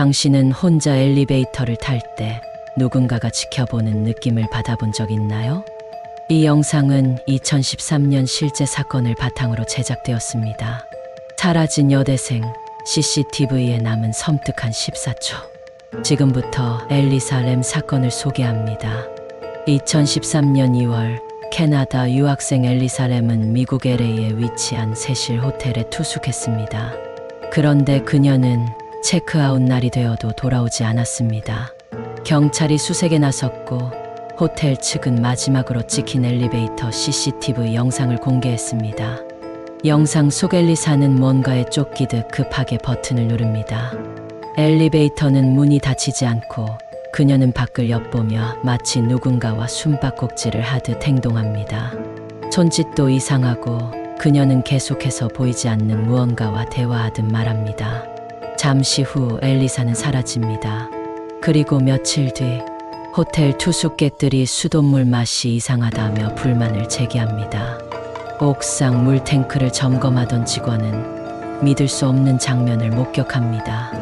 당신은 혼자 엘리베이터를 탈 때 누군가가 지켜보는 느낌을 받아본 적 있나요? 이 영상은 2013년 실제 사건을 바탕으로 제작되었습니다. 사라진 여대생 CCTV에 남은 섬뜩한 14초. 지금부터 엘리사 램 사건을 소개합니다. 2013년 2월 캐나다 유학생 엘리사 램은 미국 LA에 위치한 세실 호텔에 투숙했습니다. 그런데 그녀는 체크아웃 날이 되어도 돌아오지 않았습니다. 경찰이 수색에 나섰고 호텔 측은 마지막으로 찍힌 엘리베이터 CCTV 영상을 공개했습니다. 영상 속 엘리사는 뭔가에 쫓기듯 급하게 버튼을 누릅니다. 엘리베이터는 문이 닫히지 않고 그녀는 밖을 엿보며 마치 누군가와 숨바꼭질을 하듯 행동합니다. 손짓도 이상하고 그녀는 계속해서 보이지 않는 무언가와 대화하듯 말합니다. 잠시 후 엘리사는 사라집니다. 그리고 며칠 뒤 호텔 투숙객들이 수돗물 맛이 이상하다며 불만을 제기합니다. 옥상 물탱크를 점검하던 직원은 믿을 수 없는 장면을 목격합니다.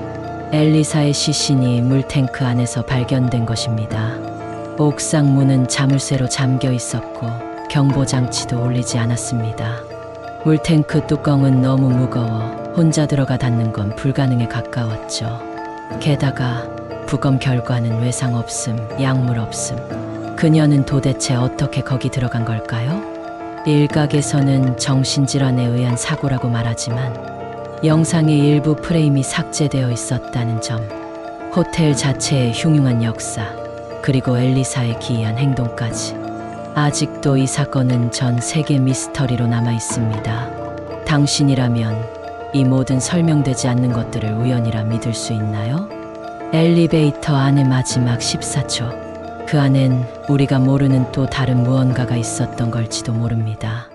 엘리사의 시신이 물탱크 안에서 발견된 것입니다. 옥상 문은 자물쇠로 잠겨 있었고 경보장치도 울리지 않았습니다. 물탱크 뚜껑은 너무 무거워 혼자 들어가 닿는 건 불가능에 가까웠죠. 게다가 부검 결과는 외상 없음, 약물 없음. 그녀는 도대체 어떻게 거기 들어간 걸까요? 일각에서는 정신질환에 의한 사고라고 말하지만 영상의 일부 프레임이 삭제되어 있었다는 점, 호텔 자체의 흉흉한 역사, 그리고 엘리사의 기이한 행동까지. 아직도 이 사건은 전 세계 미스터리로 남아 있습니다. 당신이라면 이 모든 설명되지 않는 것들을 우연이라 믿을 수 있나요? 엘리베이터 안의 마지막 14초. 그 안엔 우리가 모르는 또 다른 무언가가 있었던 걸지도 모릅니다.